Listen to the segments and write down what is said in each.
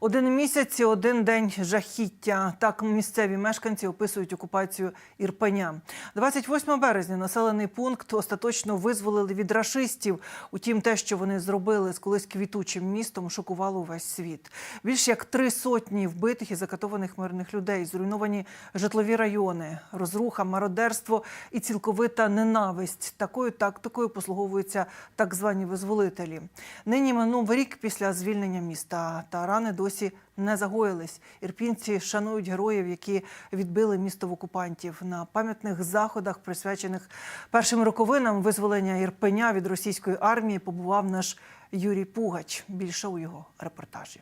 Один місяць і один день жахіття. Так місцеві мешканці описують окупацію Ірпеня. 28 березня населений пункт остаточно визволили від рашистів. Утім, те, що вони зробили з колись квітучим містом, шокувало увесь світ. Більш як три сотні вбитих і закатованих мирних людей, зруйновані житлові райони, розруха, мародерство і цілковита ненависть. Такою тактикою послуговуються так звані визволителі. Нині минув рік після звільнення міста, та рани досі не загоїлись. Ірпінці шанують героїв, які відбили місто в окупантів. На пам'ятних заходах, присвячених першим роковинам визволення Ірпеня від російської армії, побував наш Юрій Пугач. Більше у його репортажі.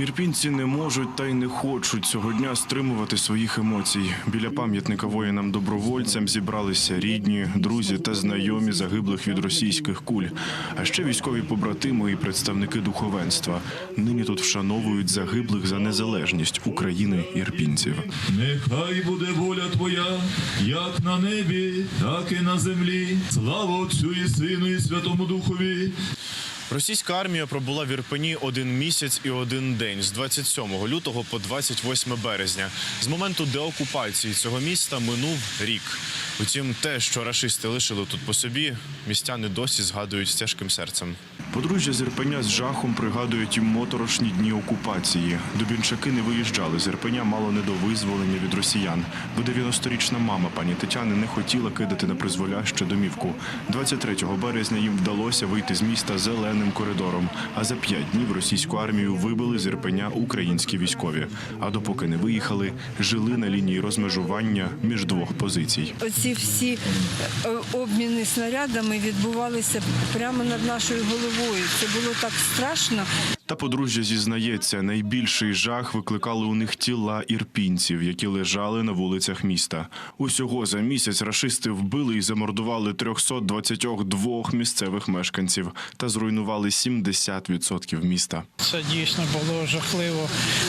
Ірпінці не можуть та й не хочуть цього дня стримувати своїх емоцій. Біля пам'ятника воїнам-добровольцям зібралися рідні, друзі та знайомі загиблих від російських куль. А ще військові побратими і представники духовенства. Нині тут вшановують загиблих за незалежність України ірпінців. Нехай буде воля Твоя, як на небі, так і на землі. Слава Отцю і Сину, і Святому Духові. Російська армія пробула в Ірпені один місяць і один день з 27 лютого по 28 березня. З моменту деокупації цього міста минув рік. Утім, те, що рашисти лишили тут по собі, містяни досі згадують з тяжким серцем. Подружжя з Ірпеня з жахом пригадують і моторошні дні окупації. Дубінчаки не виїжджали з Ірпеня мало не до визволення від росіян. Бо 90-річна мама пані Тетяни не хотіла кидати на призволяще домівку. 23 березня їм вдалося вийти з міста зеленим коридором. А за п'ять днів російську армію вибили з Ірпеня українські військові. А допоки не виїхали, жили на лінії розмежування між двох позицій. Оці всі е, обміни снарядами відбувалися прямо над нашою головою. Це було так страшно. Та подружжя зізнається, найбільший жах викликали у них тіла ірпінців, які лежали на вулицях міста. Усього за місяць рашисти вбили і замордували 322 місцевих мешканців та зруйнували 70% міста. Це дійсно було жахливо.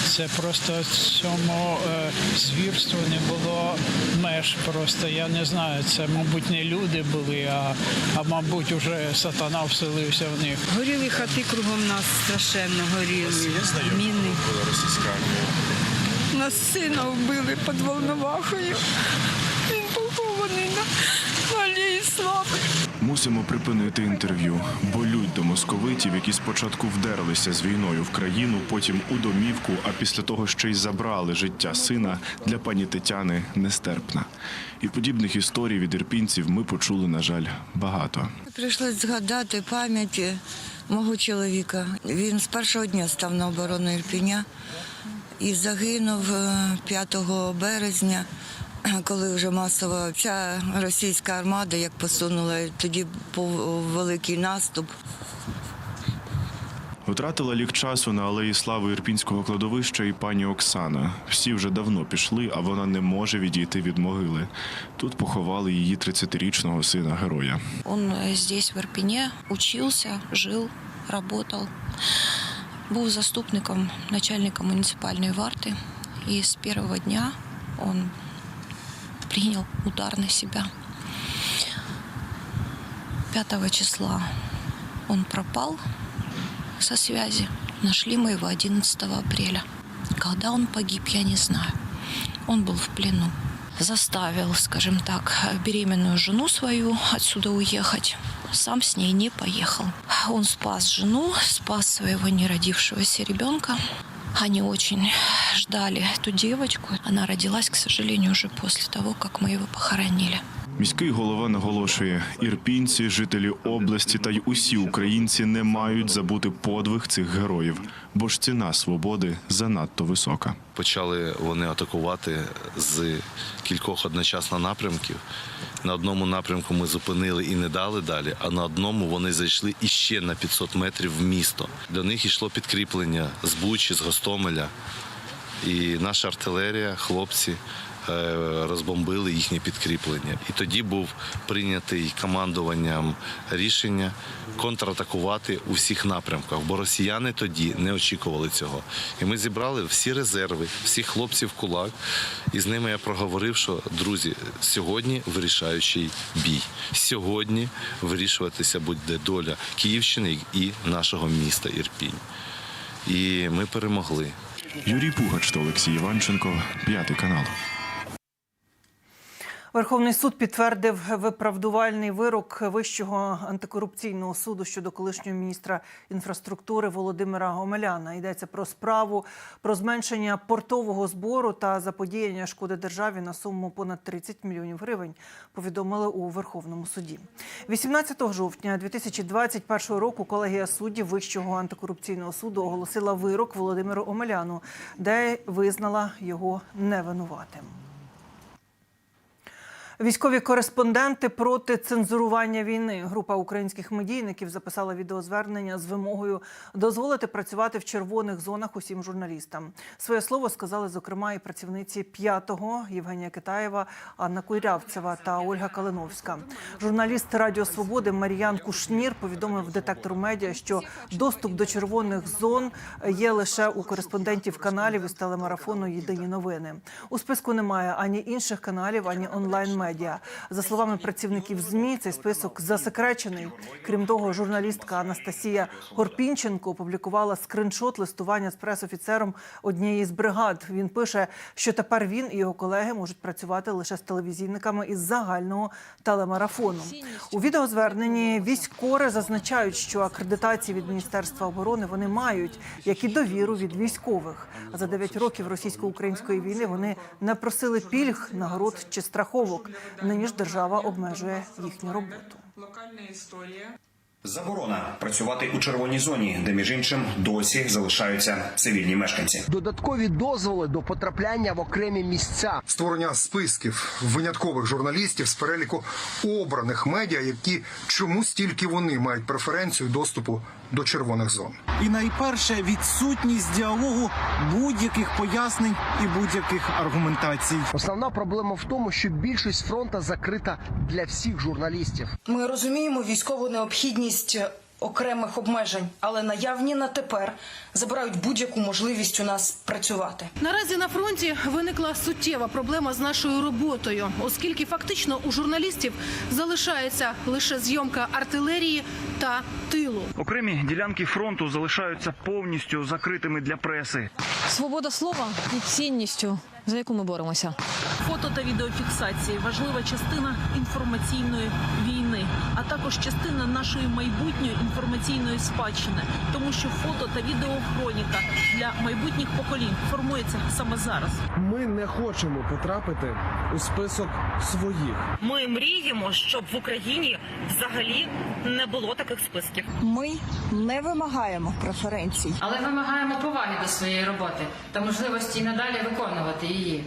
Це просто цьому е, звірству не було меж. Просто я не знаю. Це, мабуть, не люди були, а, а мабуть, уже сатана вселився в них. Горіли хати кругом нас страшенно горіли. Міни. Нас сина вбили під Волновахою. Він похований на, алеї слави. Мусимо припинити інтерв'ю, бо лють до московитів, які спочатку вдерлися з війною в країну, потім у домівку, а після того ще й забрали життя сина для пані Тетяни нестерпна. І подібних історій від ірпінців ми почули, на жаль, багато. Прийшлось згадати пам'яті мого чоловіка. Він з першого дня став на оборону Ірпіня і загинув е, 5 березня, коли вже масово вся російська армада як посунула, тоді був великий наступ. Втратила лік часу на алеї слави Ірпінського кладовища і пані Оксана. Всі вже давно пішли, а вона не може відійти від могили. Тут поховали її 30-річного сина героя. Он э, здесь, в Ирпене, учился, жил, работал. Был заступником начальника муниципальной варты. И с первого дня он принял удар на себя. 5 числа он пропал со связи. Нашли мы его 11 апреля. Когда он погиб, я не знаю. Он был в плену. Заставил, скажем так, беременную жену свою отсюда уехать. Сам с ней не поехал. Он спас жену, спас своего неродившегося ребенка. Они очень ждали эту девочку. Она родилась, к сожалению, уже после того, как мы его похоронили. Міський голова наголошує: ірпінці, жителі області та й усі українці не мають забути подвиг цих героїв, бо ж ціна свободи занадто висока. Почали вони атакувати з кількох одночасно напрямків. На одному напрямку ми зупинили і не дали далі, а на одному вони зайшли іще на 500 метрів в місто. До них йшло підкріплення з Бучі, з Гостомеля. І наша артилерія, хлопці розбомбили їхнє підкріплення. І тоді був прийнятий командуванням рішення контратакувати у всіх напрямках, бо росіяни тоді не очікували цього. І ми зібрали всі резерви, всіх хлопців кулак. І з ними я проговорив, що друзі, сьогодні вирішаючий бій. Сьогодні вирішуватися буде доля Київщини і нашого міста Ірпінь. І ми перемогли. Юрій Пугач та Олексій Іванченко, п'ятий канал. Верховний суд підтвердив виправдувальний вирок Вищого антикорупційного суду щодо колишнього міністра інфраструктури Володимира Омеляна. Йдеться про справу про зменшення портового збору та заподіяння шкоди державі на суму понад 30 мільйонів гривень. Повідомили у Верховному суді. 18 жовтня 2021 року колегія суддів Вищого антикорупційного суду оголосила вирок Володимиру Омеляну, де визнала його невинуватим. Військові кореспонденти проти цензурування війни. Група українських медійників записала відеозвернення з вимогою дозволити працювати в червоних зонах усім журналістам. Своє слово сказали зокрема і працівниці п'ятого Євгенія Китаєва, Анна Куйрявцева та Ольга Калиновська. Журналіст Радіо Свободи Мар'ян Кушнір повідомив детектору медіа, що доступ до червоних зон є лише у кореспондентів каналів із телемарафону Єдині новини. У списку немає ані інших каналів, ані онлайн медіа. За словами працівників змі, цей список засекречений. Крім того, журналістка Анастасія Горпінченко опублікувала скриншот листування з пресофіцером однієї з бригад. Він пише, що тепер він і його колеги можуть працювати лише з телевізійниками із загального телемарафону. У відеозверненні військори зазначають, що акредитації від міністерства оборони вони мають, як і довіру від військових. За 9 років російсько-української війни вони не просили пільг, нагород чи страховок. Нині ж держава обмежує їхню роботу. Заборона працювати у червоній зоні, де між іншим досі залишаються цивільні мешканці. Додаткові дозволи до потрапляння в окремі місця. створення списків виняткових журналістів з переліку обраних медіа, які чомусь тільки вони мають преференцію доступу до червоних зон. І найперше відсутність діалогу будь-яких пояснень і будь-яких аргументацій. Основна проблема в тому, що більшість фронта закрита для всіх журналістів. Ми розуміємо військову необхідність окремих обмежень, але наявні на тепер забирають будь-яку можливість у нас працювати. Наразі на фронті виникла суттєва проблема з нашою роботою, оскільки фактично у журналістів залишається лише зйомка артилерії та тилу. Окремі ділянки фронту залишаються повністю закритими для преси. Свобода слова і цінністю, за яку ми боремося. Фото та відеофіксації важлива частина інформаційної війни, а також частина нашої майбутньої інформаційної спадщини, тому що фото та відеохроніка для майбутніх поколінь формується саме зараз. Ми не хочемо потрапити у список своїх. Ми мріємо, щоб в Україні взагалі не було таких списків. Ми не вимагаємо преференцій. Але вимагаємо поваги до своєї роботи та можливості надалі виконувати її.